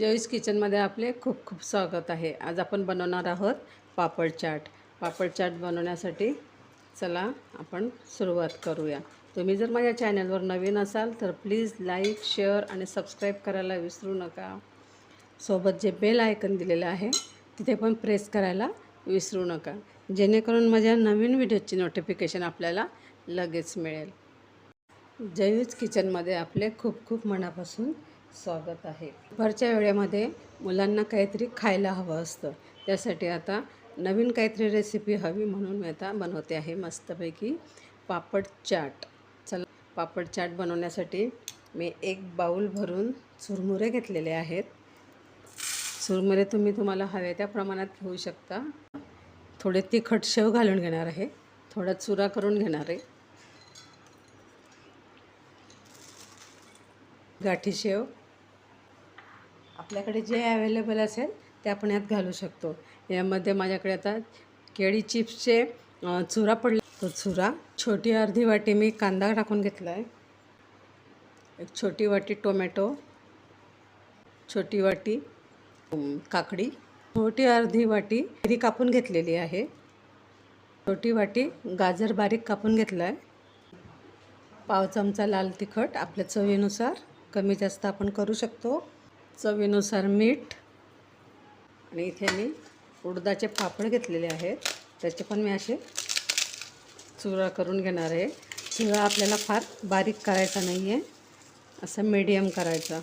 Joyce किचनमध्ये आपले खूप खूप स्वागत आहे. आज आपण बनवणार आहोत पापड चाट. पापड चाट बनवण्यासाठी चला आपण सुरुवात करूया. तुम्ही जर माझ्या चॅनलवर नवीन असाल तर प्लीज लाईक शेअर आणि सबस्क्राईब करायला विसरू नका. सोबत जे बेल आयकन दिलेलं आहे तिथे पण प्रेस करायला विसरू नका. जेणेकरून माझ्या नवीन व्हिडिओची नोटिफिकेशन आपल्याला लगेच मिळेल. जयूज किचनमध्ये आपले खूप खूप मनापासून स्वागत आहे. दुपारच्या वेळेमध्ये मुलांना काहीतरी खायला हवं असतं. त्यासाठी आता नवीन काहीतरी रेसिपी हवी म्हणून मी आता बनवते आहे मस्तपैकी पापड चाट. चला पापड चाट बनवण्यासाठी मी एक बाऊल भरून चुरमुरे घेतलेले आहेत. चुरमुरे तुम्ही तुम्हाला हवे त्या प्रमाणात घेऊ शकता. थोडे तिखट शेव घालून घेणार आहे. थोडा चुरा करून घेणार आहे. गाठी शेव आपल्याकडे जे अवेलेबल असेल ते आपण यात घालू शकतो. यामध्ये माझ्याकडे आता केळी चिप्सचे चुरा पडला. तो चुरा छोटी अर्धी वाटी मी कांदा टाकून घेतला आहे एक छोटी वाटी टोमॅटो छोटी वाटी काकडी छोटी अर्धी वाटी हिरी कापून घेतलेली आहे. छोटी वाटी गाजर बारीक कापून घेतला आहे पाव चमचा लाल तिखट आपल्या चवीनुसार कमी जास्त आपण करू शकतो. चवीनुसार मीठ आणि इथे मी उडदाचे पापड घेतलेले आहेत. त्याचे पण मी असे चुरा करून घेणार आहे. चुरा आपल्याला फार बारीक करायचा नाही आहे असं मीडियम करायचा.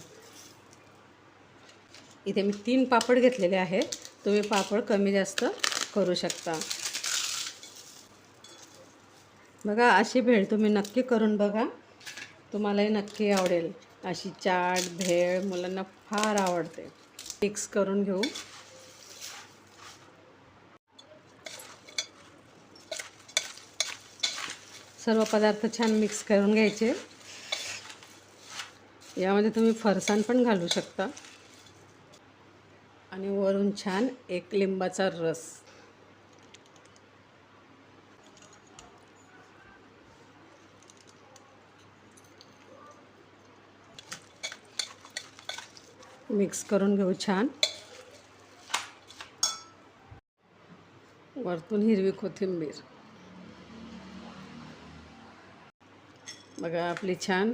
इथे मी तीन पापड घेतलेले आहेत. तुम्ही पापड कमी जास्त करू शकता. बघा अशी भेळ तुम्ही नक्की करून बघा. तुम्हालाही नक्की आवडेल. अशी चाट भेळ मुलांना फार आवडते. मिक्स करून घेऊ. सर्व पदार्थ छान मिक्स करून घ्यायचे. यामध्ये तुम्ही फरसाण पण घालू शकता. आणि वरून छान एक लिंबाचा रस. मिक्स करून घेऊ छान. वरतून हिरवी कोथिंबीर. बघा आपली छान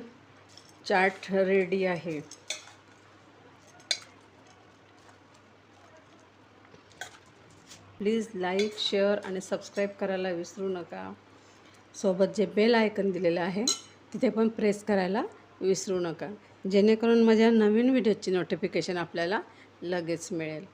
चाट रेडी आहे. प्लीज लाईक शेअर आणि सबस्क्राईब करायला विसरू नका. सोबत जे बेल आयकन दिलेलं आहे तिथे पण प्रेस करायला विसरू नका. जेणेकरून माझ्या नवीन व्हिडिओची नोटिफिकेशन आपल्याला लगेच मिळेल.